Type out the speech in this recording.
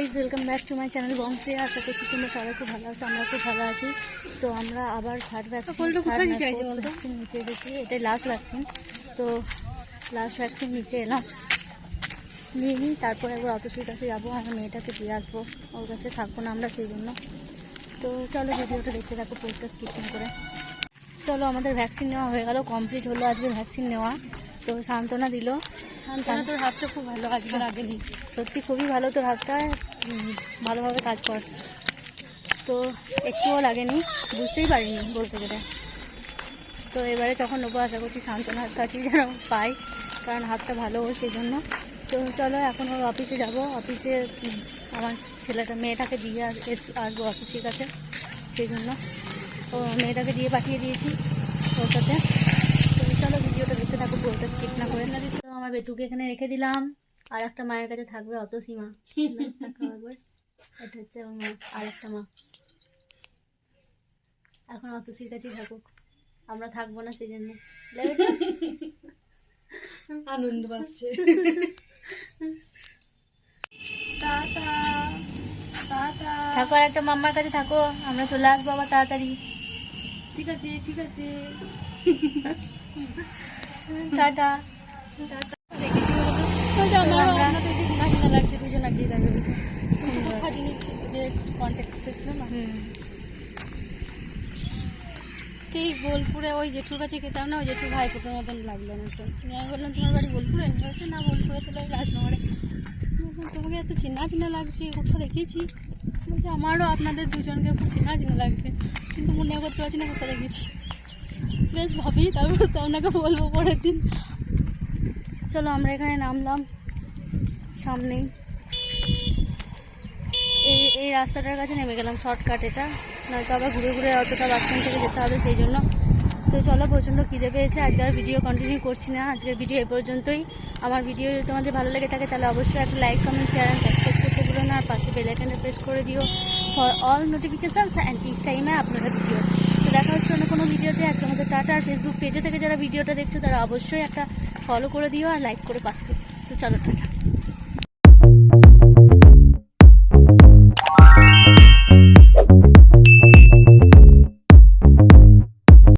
Guys welcome back to my channel বংশে আশা করছি তোমরা সবাই খুব ভালো আছো আমরা খুব ভালো আছি। তো আমরা আবার থার্ড ভ্যাকসিন ভ্যাকসিন নিতে গেছি এটাই লাস্ট ভ্যাকসিন তো লাস্ট ভ্যাকসিন নিতে এলাম। নিয়ে নিই তারপরে একবার অফিসের কাছে যাব আমার মেয়েটাকে দিয়ে আসব। ওর কাছে থাকব না আমরা সেই জন্য। তো চলো ভিডিওটা দেখতে থাকো পোস্টটা স্কিপিং করে। চলো আমাদের ভ্যাকসিন নেওয়া হয়ে গেল কমপ্লিট হলো আজকে ভ্যাকসিন নেওয়া। তো সান্ত্বনা দিল। সান্ত্বনা তোর হাতটা খুব ভালো আজকের আগে নি সত্যি খুবই ভালো তোর হাতটা ভালোভাবে কাজ কর। তো একটুও লাগেনি বুঝতেই পারিনি বলতে গেলে। তো এবারে যখন নেব আশা করছি সান্ত্বনার কাছেই যেন পাই কারণ হাতটা ভালো সেই জন্য তো চলো এখন ওর অফিসে যাব। অফিসে আমার ছেলেটা মেয়েটাকে দিয়ে আসব অফিসের কাছে সেই জন্য ও মেয়েটাকে দিয়ে পাঠিয়ে দিয়েছি ওর সাথে। তো চলো ভিডিওটা দেখতে থাকো পুরোটা স্কিপ না করে না তো আমার বেটুকে এখানে রেখে দিলাম। আর একটা মায়ের কাছে থাকবে অত সীমা। একবার এটা হচ্ছে আমার মা আর একটা মা। এখন অত অতসির কাছেই থাকুক। আমরা থাকব না সেই জন্য আনন্দ পাচ্ছে। থাকো আর একটা মাম্মার কাছে থাকো। আমরা চলে আসব আবার তাড়াতাড়ি। ঠিক আছে ঠিক আছে। টাটা। সেই বোলপুরে ওই জেঠুর কাছে খেতাম না, ওই জেঠুর ভাই ফোটোর মতন লাগল না তো। আমি বললাম, তোমার বাড়ি বোলপুরে? বলছে, না, বোলপুরে তাহলে রাজনগরে। তোমাকে এত চেনা চেনা লাগছে কোথাও দেখেছি বলছে, আমারও আপনাদের দুজনকে খুব চেনা চেনা লাগছে, কিন্তু মনে করতে পারছি না কোথাও দেখেছি বেশ ভাবি, তারপর তো আপনাকে বলব পরের দিন। চলো আমরা এখানে নামলাম। সামনেই। এই এই রাস্তাটার কাছে নেমে গেলাম শর্টকাট এটা। নয়তো আবার ঘুরে ঘুরে অতটা স্ট্যান্ড থেকে যেতে হবে সেই জন্য। তো চলো, প্রচণ্ড খিদে পেয়েছে। আজকে আর ভিডিও কন্টিনিউ করছি না। আজকের ভিডিও এ পর্যন্তই। আমার ভিডিও যদি তোমাদের ভালো লেগে থাকে, তাহলে অবশ্যই একটা like comment share and subscribe করতে ভুলো না। আর পাশে বেলাইকানে প্রেস করে দিও for all notifications and each টাইমে আপনাদের ভিডিও দেখা হচ্ছে অন্য কোনো ভিডিওতে আজকে আমাদের টাটা আর ফেসবুক পেজে থেকে যারা ভিডিওটা দেখছ, তারা অবশ্যই একটা ফলো করে দিও আর লাইক করে পাশে। তো চলো, টাটা